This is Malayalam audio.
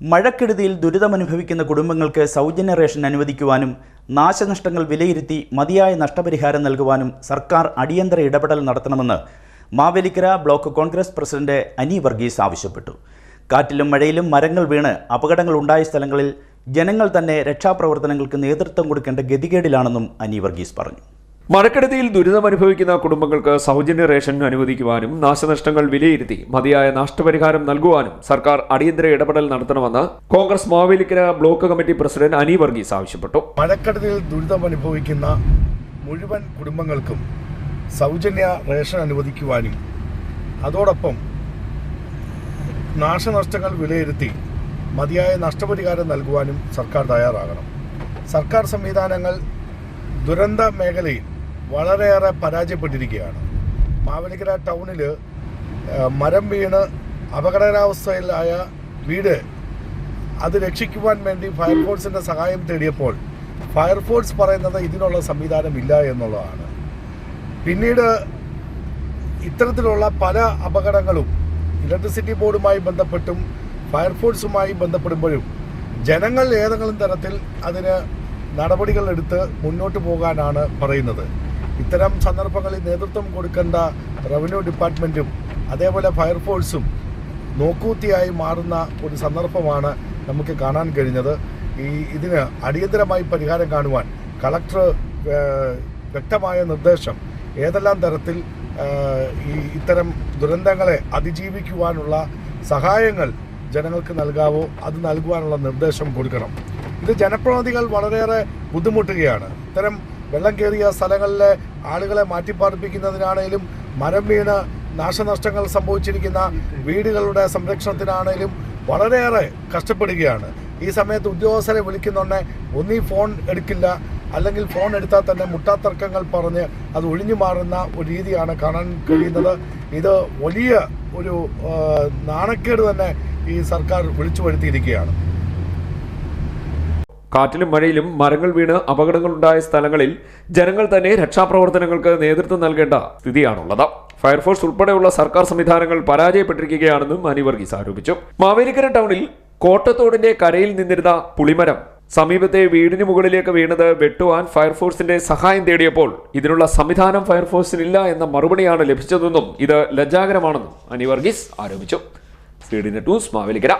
മഴക്കെടുതിയിൽ ദുരിതമനുഭവിക്കുന്ന കുടുംബങ്ങൾക്ക് സൗജന്യ റേഷൻ അനുവദിക്കുവാനും നാശനഷ്ടങ്ങൾ വിലയിരുത്തി മതിയായ നഷ്ടപരിഹാരം നൽകുവാനും സർക്കാർ അടിയന്തര ഇടപെടൽ നടത്തണമെന്ന് മാവേലിക്കര ബ്ലോക്ക് കോൺഗ്രസ് പ്രസിഡന്റ് അനി വർഗീസ് ആവശ്യപ്പെട്ടു. കാറ്റിലും മഴയിലും മരങ്ങൾ വീണ് അപകടങ്ങൾ ഉണ്ടായ സ്ഥലങ്ങളിൽ ജനങ്ങൾ തന്നെ രക്ഷാപ്രവർത്തനങ്ങൾക്ക് നേതൃത്വം കൊടുക്കേണ്ട ഗതികേടിലാണെന്നും അനി വർഗീസ് പറഞ്ഞു. മഴക്കെടുതിയിൽ ദുരിതമനുഭവിക്കുന്ന കുടുംബങ്ങൾക്ക് സൗജന്യ റേഷൻ അനുവദിക്കുവാനും നാശനഷ്ടങ്ങൾ വിലയിരുത്തി മതിയായ നഷ്ടപരിഹാരം നൽകുവാനും സർക്കാർ അടിയന്തര ഇടപെടൽ നടത്തണമെന്ന് Congress Mavelikkara block committee president Ani Varghese ആവശ്യപ്പെട്ടു. മഴക്കെടുതിയിൽ ദുരിതമനുഭവിക്കുന്ന മുഴുവൻ കുടുംബങ്ങൾക്കും സൗജന്യ റേഷൻ അനുവദിക്കുവാനും അതോടൊപ്പം നാശനഷ്ടങ്ങൾ വിലയിരുത്തി മതിയായ നഷ്ടപരിഹാരം നൽകുവാനും സർക്കാർ തയ്യാറാകണം. സർക്കാർ സംവിധാനങ്ങൾ ദുരന്ത മേഖലയിൽ വളരെയേറെ പരാജയപ്പെട്ടിരിക്കുകയാണ്. മാവേലിക്കര ടൗണിൽ മരം വീണ് അപകടാവസ്ഥയിലായ വീട് അത് രക്ഷിക്കുവാൻ വേണ്ടി ഫയർഫോഴ്സിന്റെ സഹായം തേടിയപ്പോൾ ഫയർഫോഴ്സ് പറയുന്നത് ഇതിനുള്ള സംവിധാനം ഇല്ല എന്നുള്ളതാണ്. പിന്നീട് ഇത്തരത്തിലുള്ള പല അപകടങ്ങളും ഇലക്ട്രിസിറ്റി ബോർഡുമായി ബന്ധപ്പെട്ടും ഫയർഫോഴ്സുമായി ബന്ധപ്പെടുമ്പോഴും ജനങ്ങൾ ഏതെങ്കിലും തരത്തിൽ അതിന് നടപടികൾ എടുത്ത് മുന്നോട്ട് പോകാനാണ് പറയുന്നത്. ഇത്തരം സന്ദർഭങ്ങളിൽ നേതൃത്വം കൊടുക്കേണ്ട റവന്യൂ ഡിപ്പാർട്ട്മെന്റും അതേപോലെ ഫയർഫോഴ്സും നോക്കൂത്തിയായി മാറുന്ന ഒരു സന്ദർഭമാണ് നമുക്ക് കാണാൻ കഴിഞ്ഞത്. ഈ ഇതിന് അടിയന്തരമായി പരിഹാരം കാണുവാൻ കളക്ടർ വ്യക്തമായ നിർദ്ദേശം ഏതെല്ലാം തരത്തിൽ ഈ ഇത്തരം ദുരന്തങ്ങളെ അതിജീവിക്കുവാനുള്ള സഹായങ്ങൾ ജനങ്ങൾക്ക് നൽകാവോ അത് നൽകുവാനുള്ള നിർദ്ദേശം കൊടുക്കണം. ഇത് ജനപ്രതിനിധികൾ വളരെയേറെ ബുദ്ധിമുട്ടുകയാണ്. ഇത്തരം വെള്ളം കയറിയ സ്ഥലങ്ങളിലെ ആളുകളെ മാറ്റിപ്പാർപ്പിക്കുന്നതിനാണേലും മരം വീണ് നാശനഷ്ടങ്ങൾ സംഭവിച്ചിരിക്കുന്ന വീടുകളുടെ സംരക്ഷണത്തിനാണേലും വളരെയേറെ കഷ്ടപ്പെടുകയാണ്. ഈ സമയത്ത് ഉദ്യോഗസ്ഥരെ വിളിക്കുന്നുണ്ടെ ഒന്നീ ഫോൺ എടുക്കില്ല അല്ലെങ്കിൽ ഫോൺ എടുത്താൽ തന്നെ മുട്ടാത്തർക്കങ്ങൾ പറഞ്ഞ് അത് ഒഴിഞ്ഞു മാറുന്ന ഒരു രീതിയാണ് കാണാൻ കഴിയുന്നത്. ഇത് വലിയ ഒരു നാണക്കേട് തന്നെ ഈ സർക്കാർ വിളിച്ചു വരുത്തിയിരിക്കുകയാണ്. കാറ്റിലും മഴയിലും മരങ്ങൾ വീണ് അപകടങ്ങളുണ്ടായ സ്ഥലങ്ങളിൽ ജനങ്ങൾ തന്നെ രക്ഷാപ്രവർത്തനങ്ങൾക്ക് നേതൃത്വം നൽകേണ്ട സ്ഥിതിയാണുള്ളത്. ഫയർഫോഴ്സ് ഉൾപ്പെടെയുള്ള സർക്കാർ സംവിധാനങ്ങൾ പരാജയപ്പെട്ടിരിക്കുകയാണെന്നും അനി വർഗീസ് ആരോപിച്ചു. മാവേലിക്കര ടൗണിൽ കോട്ടത്തോടിന്റെ കരയിൽ നിന്നിരുന്ന പുളിമരം സമീപത്തെ വീടിന് മുകളിലേക്ക് വീണത് വെട്ടുവാൻ ഫയർഫോഴ്സിന്റെ സഹായം തേടിയപ്പോൾ ഇതിനുള്ള സംവിധാനം ഫയർഫോഴ്സിനില്ല എന്ന മറുപടിയാണ് ലഭിച്ചതെന്നും ഇത് ലജ്ജാകരമാണെന്നും അനി വർഗീസ് ആരോപിച്ചു. C news Mavelikkara.